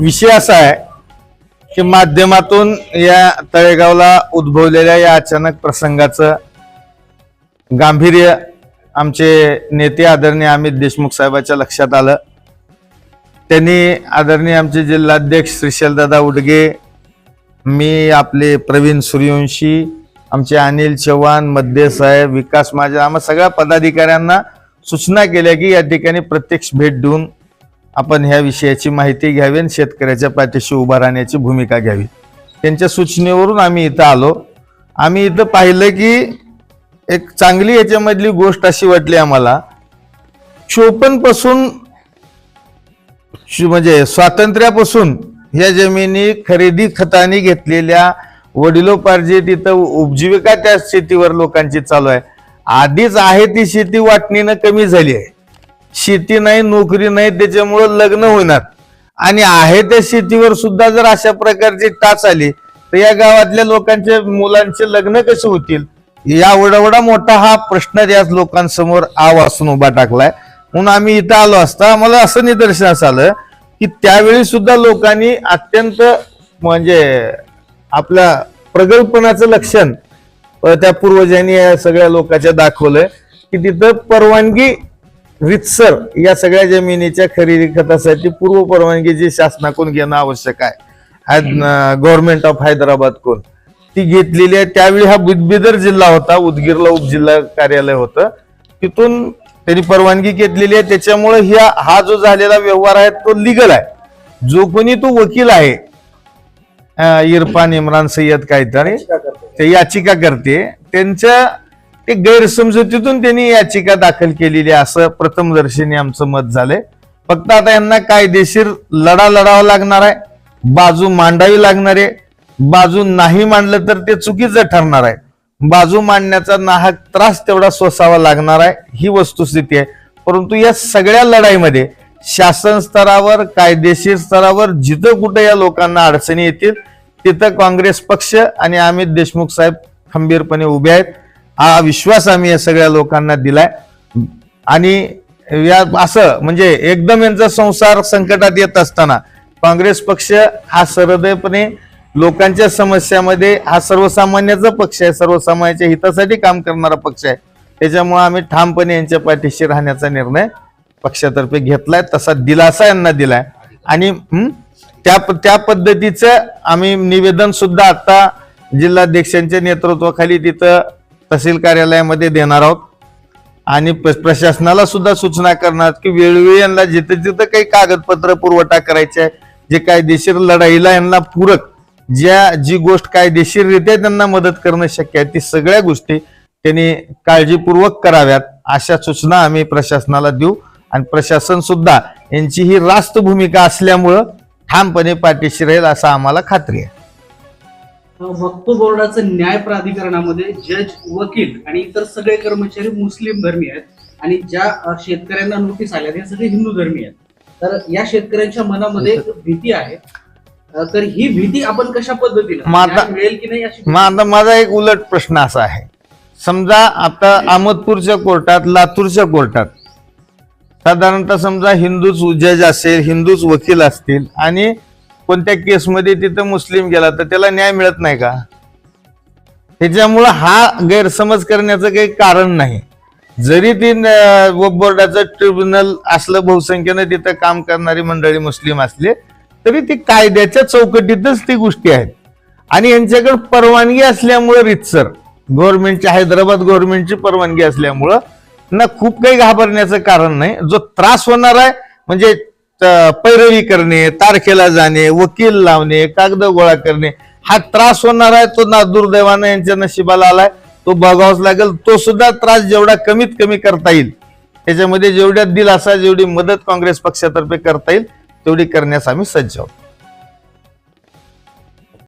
विषय असा आहे की माध्यमातून या तळेगावला उद्भवलेल्या या अचानक प्रसंगाचं गांभीर्य आमचे नेते आदरणीय अमित देशमुख साहेबाच्या लक्षात आलं. त्यांनी आदरणीय आमचे जिल्हाध्यक्ष श्रीशैलदादा उडगे मी आपले प्रवीण सूर्यवंशी आमचे अनिल चव्हाण मध्य साहेब विकास माझ्या आम्हा सगळ्या पदाधिकाऱ्यांना सूचना केल्या की या ठिकाणी प्रत्यक्ष भेट देऊन आपण ह्या विषयाची माहिती घ्यावी आणि शेतकऱ्याच्या पाठीशी उभा राहण्याची भूमिका घ्यावी. त्यांच्या सूचनेवरून आम्ही इथं आलो. आम्ही इथं पाहिलं की एक चांगली याच्यामधली गोष्ट अशी वाटली आम्हाला. चोपनपासून म्हणजे स्वातंत्र्यापासून या जमिनी खरेदी खताने घेतलेल्या वडिलोपार्जित इथं उपजीविका त्या शेतीवर लोकांची चालू आहे. आधीच आहे ती शेती वाटणीनं कमी झाली आहे. शेती नाही नोकरी नाही त्याच्यामुळं लग्न होणार आणि आहे त्या शेतीवर सुद्धा जर अशा प्रकारची टाच आली तर या गावातल्या लोकांचे मुलांचे लग्न कसे होतील? या एवढा मोठा हा प्रश्न याच लोकांसमोर आवासून उभा टाकलाय. म्हणून आम्ही इथं आलो असता आम्हाला असं निदर्शनास आलं की त्यावेळी सुद्धा लोकांनी अत्यंत म्हणजे आपल्या प्रगल्पनाचं लक्षण त्या पूर्वजांनी या सगळ्या लोकांच्या दाखवलंय की तिथं परवानगी रितसर या सगळ्या जमिनीच्या खरेदी खतासाठी पूर्व परवानगी जी शासनाकडून घेणं आवश्यक आहे. गव्हर्नमेंट ऑफ हैदराबाद कोण ती घेतलेली आहे. त्यावेळी हा बि- बिदर जिल्हा होता उदगीरला उपजिल्हा कार्यालय होतं. तिथून त्यांनी परवानगी घेतलेली आहे. त्याच्यामुळे ह्या हा जो झालेला व्यवहार आहे तो लिगल आहे. जो कोणी तो वकील आहे इरफान इम्रान सय्यद काहीतरी ते याचिका करते. त्यांच्या ते गैरसमजुतीतून त्यांनी याचिका दाखल केलेली आहे. असं प्रथमदर्शनी आमचं मत झालंय. फक्त आता यांना कायदेशीर लढा लढावा लागणार आहे. बाजू मांडावी लागणार आहे. बाजू नाही मांडलं तर ते चुकीचं ठरणार आहे. बाजू मांडण्याचा नाहक त्रास तेवढा सोसावा लागणार आहे. ही वस्तुस्थिती आहे. परंतु या सगळ्या लढाईमध्ये शासन स्तरावर कायदेशीर स्तरावर जिथं कुठं या लोकांना अडचणी येतील तिथं काँग्रेस पक्ष आणि अमित देशमुख साहेब खंबीरपणे उभे आहेत. हा विश्वास आम्ही या सगळ्या लोकांना दिलाय. आणि या असं म्हणजे एकदम यांचा संसार संकटात येत असताना काँग्रेस पक्ष हा सरदयपणे लोकांच्या समस्यामध्ये हा सर्वसामान्याचा पक्ष आहे सर्वसामान्याच्या हितासाठी काम करणारा पक्ष आहे. त्याच्यामुळे आम्ही ठामपणे यांच्या पाठीशी राहण्याचा निर्णय पक्षातर्फे घेतलाय तसा दिलासा यांना दिलाय. आणि त्या त्या पद्धतीचं आम्ही निवेदन सुद्धा आता जिल्हाध्यक्षांच्या नेतृत्वाखाली तिथं तहसील कार्यालयामध्ये देणार आहोत. आणि प्रशासनाला सुद्धा सूचना करणार की वेळोवेळी यांना जिथं जिथं काही कागदपत्र पुरवठा करायचे आहे जे कायदेशीर लढाईला यांना पूरक ज्या जी गोष्ट कायदेशीररित्या त्यांना मदत करणं शक्य आहे ती सगळ्या गोष्टी त्यांनी काळजीपूर्वक कराव्यात अशा सूचना आम्ही प्रशासनाला देऊ. आणि प्रशासन सुद्धा यांची ही रास्त भूमिका असल्यामुळं ठामपणे पाठीशी राहील असं आम्हाला खात्री आहे. वक्फ बोर्डाचं न्याय प्राधिकरणामध्ये जज वकील आणि इतर सगळे कर्मचारी मुस्लिम धर्मी आहेत. आणि ज्या शेतकऱ्यांना नोटीस आल्या त्या सगळे हिंदू धर्मी आहेत. तर या शेतकऱ्यांच्या मनामध्ये एक भीती आहे. तर ही भीती आपण कशा पद्धतीने न्याय मिळेल की नाही अशी आता माझा एक उलट प्रश्न असा आहे. समजा आता अहमदपूरच्या कोर्टात लातूरच्या कोर्टात साधारणतः समजा हिंदूच जज असेल हिंदूच वकील असतील आणि कोणत्या केसमध्ये तिथं मुस्लिम गेला तर त्याला न्याय मिळत नाही का? त्याच्यामुळं हा गैरसमज करण्याचं काही कारण नाही. जरी ती बोर्डाचं ट्रिब्युनल असलं बहुसंख्येनं तिथं काम करणारी मंडळी मुस्लिम असले तरी ती कायद्याच्या चौकटीतच ती गोष्टी आहेत. आणि यांच्याकडे परवानगी असल्यामुळं रितसर गव्हर्नमेंटची हैदराबाद गव्हर्नमेंटची परवानगी असल्यामुळं ना खूप काही घाबरण्याचं कारण नाही. जो त्रास होणार आहे म्हणजे पैरवी करणे तारखेला जाणे वकील लावणे कागद गोळा करणे हा त्रास होणार आहे तो ना दुर्दैवानं यांच्या नशिबाला आलाय तो बघावाच लागेल तो सुद्धा त्रास जेवढा कमीत कमी करता येईल त्याच्यामध्ये जेवढ्या दिलासा जेवढी मदत काँग्रेस पक्षातर्फे करता येईल तेवढी करण्यास आम्ही सज्ज आहोत.